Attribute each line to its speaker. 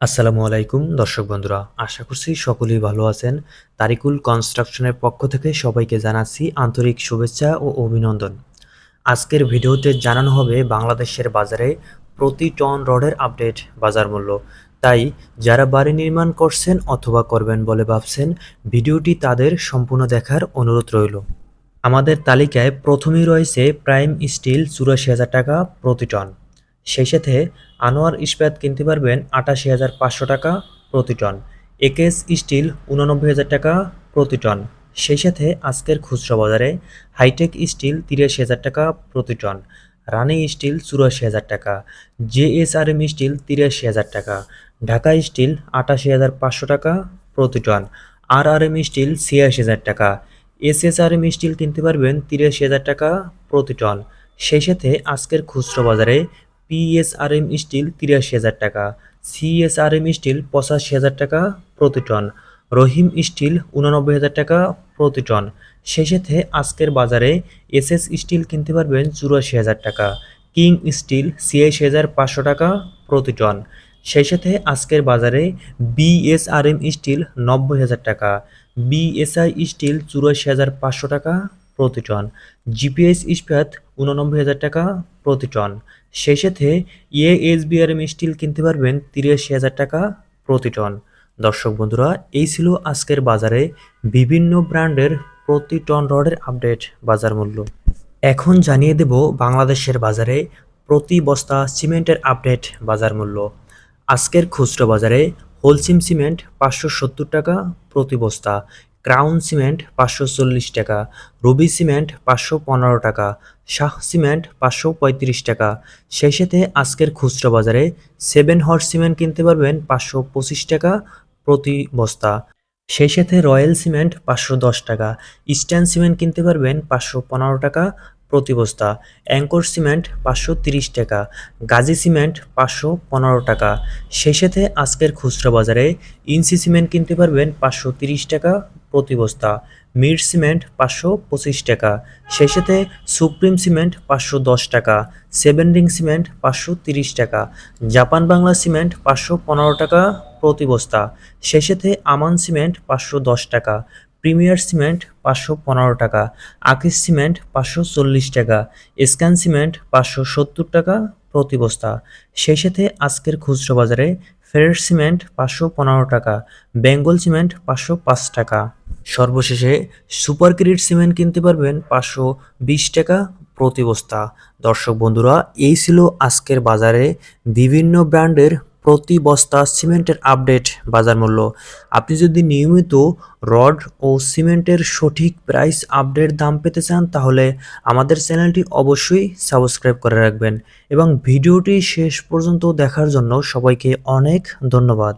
Speaker 1: আসসালামু আলাইকুম, দর্শক বন্ধুরা। আশা করছি সকলেই ভালো আছেন। তারিকুল কনস্ট্রাকশনের পক্ষ থেকে সবাইকে জানাচ্ছি আন্তরিক শুভেচ্ছা ও অভিনন্দন। আজকের ভিডিওতে জানানো হবে বাংলাদেশের বাজারে প্রতি টন রডের আপডেট বাজার মূল্য। তাই যারা বাড়ি নির্মাণ করছেন অথবা করবেন বলে ভাবছেন, ভিডিওটি তাদের সম্পূর্ণ দেখার অনুরোধ রইল। আমাদের তালিকায় প্রথমেই রয়েছে প্রাইম স্টিল চুরাশি হাজার টাকা প্রতি টন। সেই সাথে আনোয়ার ইস্পাত কিনতে পারবেন আটাশি হাজার পাঁচশো টাকা প্রতি টন। একেএস স্টিল উননব্বই হাজার টাকা প্রতি টন। সেই সাথে আজকের খুচরা বাজারে হাইটেক স্টিল তিরাশি হাজার টাকা প্রতি টন। রানি স্টিল চুরাশি হাজার টাকা। জেএসআরএম স্টিল তিরাশি হাজার টাকা। ঢাকা স্টিল আটাশি হাজার পাঁচশো টাকা প্রতি টন। আর আর এম স্টিল ছিয়াশি হাজার টাকা। এসএসআরএম স্টিল কিনতে পারবেন তিরাশি হাজার টাকা প্রতি টন। সেই সাথে আজকের খুচরো বাজারে পিএসআরএম স্টিল তিরাশি হাজার টাকা সিএসআরএম স্টিল পঁচাশি হাজার টাকা প্রতি টন, রহিম স্টিল উননব্বই হাজার টাকা প্রতি টন। সেই সাথে আজকের বাজারে এসএস স্টিল কিনতে পারবেন চুরাশি হাজার টাকা কিং স্টিল ছিয়াশি হাজার পাঁচশো টাকা প্রতি টন। সেই আজকের বাজারে বিএসআরএম স্টিল নব্বই হাজার টাকা বিএসআই স্টিল চুরাশি হাজার পাঁচশো টাকা প্রতি টন। জিপিএস ইস্পাত উননব্বই হাজার টাকা প্রতি টন। সেই সাথে এএসবিআরএম স্টিল কিনতে পারবেন তিরাশি হাজার টাকা প্রতি টন। দর্শক বন্ধুরা, এই ছিল আজকের বাজারে বিভিন্ন ব্র্যান্ডের প্রতি টন রডের আপডেট বাজার মূল্য। এখন জানিয়ে দেব বাংলাদেশের বাজারে প্রতি বস্তা সিমেন্টের আপডেট বাজার মূল্য। আজকের খুচরো বাজারে হোলসিম সিমেন্ট পাঁচশো সত্তর টাকা প্রতি বস্তা। ক্রাউন সিমেন্ট পাঁচশো চল্লিশ টাকা, রবি সিমেন্ট পাঁচশো পনেরো টাকা, শাহ সিমেন্ট পাঁচশো পঁয়ত্রিশ টাকা। সেই সাথে আজকের খুচরা বাজারে সেভেন হর্স সিমেন্ট কিনতে পারবেন পাঁচশো পঁচিশ টাকা প্রতি বস্তা। সেই সাথে রয়্যাল সিমেন্ট পাঁচশো দশ টাকা, ইস্টার্ন সিমেন্ট কিনতে পারবেন পাঁচশো পনেরো টাকা প্রতি বস্তা, অ্যাঙ্কর সিমেন্ট পাঁচশো তিরিশ টাকা, গাজী সিমেন্ট পাঁচশো পনেরো টাকা। সেই সাথে আজকের খুচরা বাজারে ইনসি সিমেন্ট কিনতে পারবেন পাঁচশো তিরিশ টাকা প্রতি বস্তা, মির সিমেন্ট পাঁচশো পঁচিশ টাকা, সেই সাথে সুপ্রিম সিমেন্ট পাঁচশো দশ টাকা, সেভেন রিং সিমেন্ট পাঁচশো তিরিশ টাকা, জাপান বাংলা সিমেন্ট পাঁচশো পনেরো টাকা প্রতি বস্তা, সেই সাথে আমান সিমেন্ট পাঁচশো দশ টাকা প্রিমিয়ার সিমেন্ট পাঁচশো পনেরো টাকা, আকিস সিমেন্ট পাঁচশো চল্লিশ টাকা, স্ক্যান সিমেন্ট পাঁচশো সত্তর টাকা প্রতি বস্তা। সেই সাথে আজকের খুচরো বাজারে ফেরের সিমেন্ট পাঁচশো পনেরো টাকা, বেঙ্গল সিমেন্ট পাঁচশো পাঁচ টাকা। সর্বশেষে সুপার ক্রিট সিমেন্ট কিনতে পারবেন পাঁচশো বিশ টাকা প্রতি বস্তা। দর্শক বন্ধুরা, এই ছিল আজকের বাজারে বিভিন্ন ব্র্যান্ডের প্রতি বস্তা সিমেন্টের আপডেট বাজার মূল্য। আপনি যদি নিয়মিত রড ও সিমেন্টের সঠিক প্রাইস আপডেট দাম পেতে চান, তাহলে আমাদের চ্যানেলটি অবশ্যই সাবস্ক্রাইব করে রাখবেন। এবং ভিডিওটি শেষ পর্যন্ত দেখার জন্য সবাইকে অনেক ধন্যবাদ।